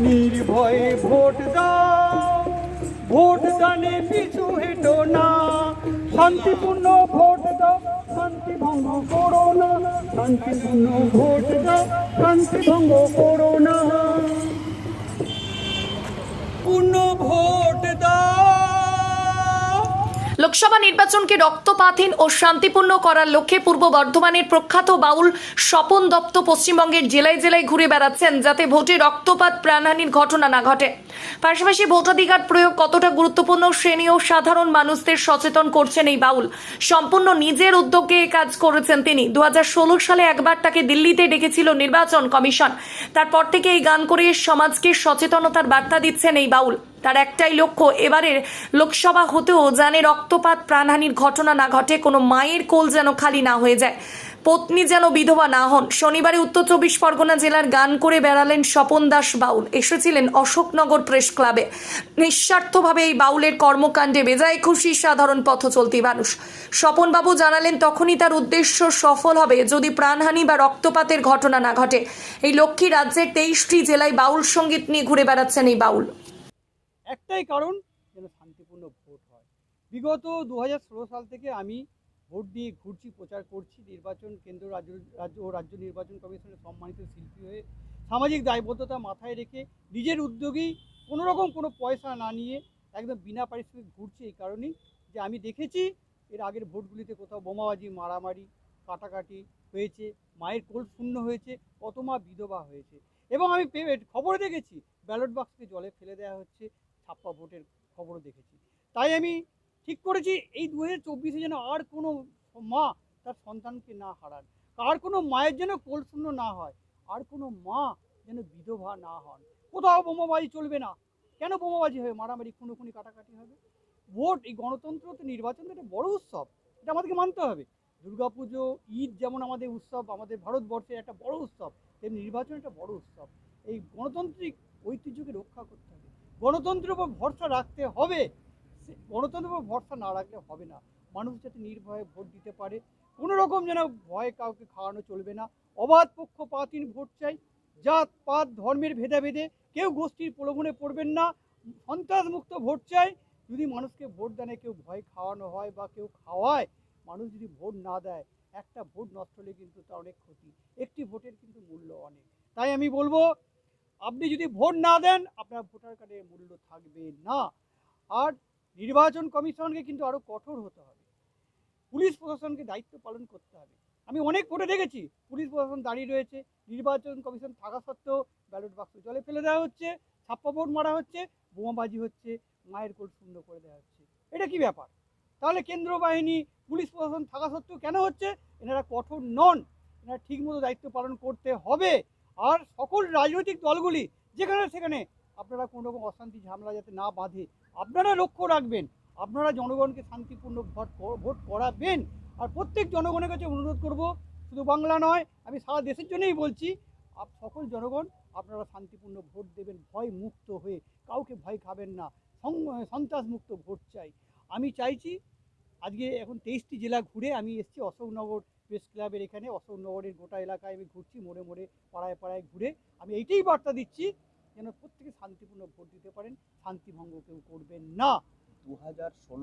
নির্ভয়ে ভোট দাও। ভোট দানে পিছু হেটো না। শান্তিপূর্ণ ভোট দাও। শান্তি ভঙ্গ করো না। শান্তিপূর্ণ ভোট দাও। শান্তি ভঙ্গ করো লোকসভা নির্বাচনকে রক্তপাতহীন ও শান্তিপূর্ণ করার লক্ষ্যে পূর্ব বর্ধমানের প্রখ্যাত বাউল স্বপন দত্ত পশ্চিমবঙ্গের জেলায় জেলায় ঘুরে বেড়াচ্ছেন যাতে ভোটে রক্তপাত প্রাণহানির ঘটনা না ঘটে। পাশাপাশি ভোটাধিকার প্রয়োগ কতটা গুরুত্বপূর্ণ শ্রেণি ও সাধারণ মানুষদের সচেতন করছেন এই বাউল। সম্পূর্ণ নিজের উদ্যোগে কাজ করেছেন তিনি। দু হাজার ষোলো সালে একবার তাকে দিল্লিতে ডেকেছিল নির্বাচন কমিশন। তারপর থেকে এই গান করে সমাজকে সচেতনতার বার্তা দিচ্ছেন এই বাউল। তার একটাই লক্ষ্য, এবারের লোকসভা হতেও জানে রক্তপাত, প্রাণহানির ঘটনা না ঘটে, কোনো মায়ের কোল যেন খালি না হয়ে যায়। পত্নী যেন বিধবা না হন। শনিবারে উত্তর চব্বিশ পরগনা জেলার গান করে বেড়ালেন স্বপন দাস বাউল। এসেছিলেন অশোকনগর প্রেস ক্লাবে। নিঃস্বার্থভাবে এই বাউলের কর্মকাণ্ডে বেজায় খুশি সাধারণ পথ চলতি মানুষ। স্বপনবাবু জানালেন, তখনই তার উদ্দেশ্য সফল হবে যদি প্রাণহানি বা রক্তপাতের ঘটনা না ঘটে। এই লক্ষ্মী রাজ্যের তেইশটি জেলায় বাউল সংগীত নিয়ে ঘুরে বেড়াচ্ছেন এই বাউল। একটাই কারণ যেন শান্তিপূর্ণ ভোট হয়। বিগত দু হাজার ষোলো সাল থেকে আমি ভোট দিয়ে ঘুরছি, প্রচার করছি। নির্বাচন কেন্দ্র, রাজ্য রাজ্য ও রাজ্য নির্বাচন কমিশনের সম্মানিত শিল্পী হয়ে সামাজিক দায়বদ্ধতা মাথায় রেখে নিজের উদ্যোগেই কোনো রকম কোনো পয়সা না নিয়ে একদম বিনা পারিশ্রমিক ঘুরছি এই কারণেই যে আমি দেখেছি এর আগের ভোটগুলিতে কোথাও বোমাবাজি, মারামারি, কাটাকাটি হয়েছে, মায়ের কোল শূন্য হয়েছে, কত মা বিধবা হয়েছে। এবং আমি খবরে দেখেছি, ব্যালট বাক্সকে জলে ফেলে দেওয়া হচ্ছে ছাপ্পা ভোটের খবরও দেখেছি। তাই আমি ঠিক করেছি, এই দু হাজার চব্বিশে যেন আর কোনো মা তার সন্তানকে না হারান, আর কোনো মায়ের যেন কোলশূন্য না হয়, আর কোনো মা যেন বিধবা না হন। কোথাও বোমাবাজি চলবে না। কেন বোমাবাজি হবে? মারামারি, খুনোখুনি, কাটাকাটি হবে? ভোট, এই গণতন্ত্র, তো নির্বাচন একটা বড় উৎসব, এটা আমাদেরকে মানতে হবে। দুর্গাপুজো, ঈদ যেমন আমাদের উৎসব, আমাদের ভারতবর্ষের একটা বড় উৎসব, তেমনি নির্বাচন একটা বড় উৎসব। এই গণতান্ত্রিক ঐতিহ্যকে রক্ষা করতে হবে। গণতন্ত্রের উপর ভরসা রাখতে হবে। গণতন্ত্রের উপর ভরসা না রাখলে হবে না। মানুষ যাতে নির্ভয়ে ভোট দিতে পারে। কোনো রকম যেন ভয় কাউকে খাওয়ানো চলবে না। অবাধ পক্ষ পক্ষপাতহীন ভোট চাই। জাত, পাত, ধর্মের ভেদাভেদে কেউ গোষ্ঠীর প্রলোভনে পড়বেন না। সন্ত্রাসমুক্ত ভোট চাই। যদি মানুষকে ভোট দানে কেউ ভয় খাওয়ানো হয় বা কেউ খাওয়ায়, মানুষ যদি ভোট না দেয়, একটা ভোট নষ্ট হলে কিন্তু তার অনেক ক্ষতি। একটি ভোটের কিন্তু মূল্য অনেক। তাই আমি বলব আপনি যদি ভোট না দেন, আপনার ভোটার কার্ডের মূল্য থাকবে না। আর নির্বাচন কমিশনকে কিন্তু আরও কঠোর হতে হবে। পুলিশ প্রশাসনকে দায়িত্ব পালন করতে হবে। আমি অনেক ভোটে দেখেছি, পুলিশ প্রশাসন দাঁড়িয়ে রয়েছে। নির্বাচন কমিশন থাকা সত্ত্বেও ব্যালট বাক্স জলে ফেলে দেওয়া হচ্ছে, ছাপ্পা ভোট মারা হচ্ছে, বোমাবাজি হচ্ছে, মায়ের কোল শূন্য করে দেওয়া হচ্ছে। এটা কি ব্যাপার? তাহলে কেন্দ্র বাহিনী, পুলিশ প্রশাসন থাকা সত্ত্বেও কেন হচ্ছে? এনারা কঠোর নন। এনারা ঠিকমতো দায়িত্ব পালন করতে হবে। আর সকল রাজনৈতিক দলগুলি, যেখানে সেখানে আপনারা কোনো রকম অশান্তি, ঝামেলা যাতে না বাঁধে, আপনারা লক্ষ্য রাখবেন। আপনারা জনগণকে শান্তিপূর্ণ ভোট ভোট করাবেন। আর প্রত্যেক জনগণের কাছে অনুরোধ করব, শুধু বাংলা নয়, আমি সারা দেশের জন্যই বলছি সকল জনগণ আপনারা শান্তিপূর্ণ ভোট দেবেন ভয় মুক্ত হয়ে, কাউকে ভয় খাবেন না সন্ত্রাসমুক্ত ভোট চাই। আমি চাইছি, আজকে এখন তেইশটি জেলা ঘুরে আমি এসেছি, অশোকনগর প্রেস ক্লাবের এখানে অশোক নগরের গোটা এলাকায় আমি ঘুরছি, মোড়ে মোড়ে, পাড়ায় পাড়ায় ঘুরে। আমি এইটাই বার্তা দিচ্ছি, যেন প্রত্যেকে শান্তিপূর্ণ ভোট দিতে পারেন, শান্তিভঙ্গ কেউ করবেন না। দু হাজার ষোলো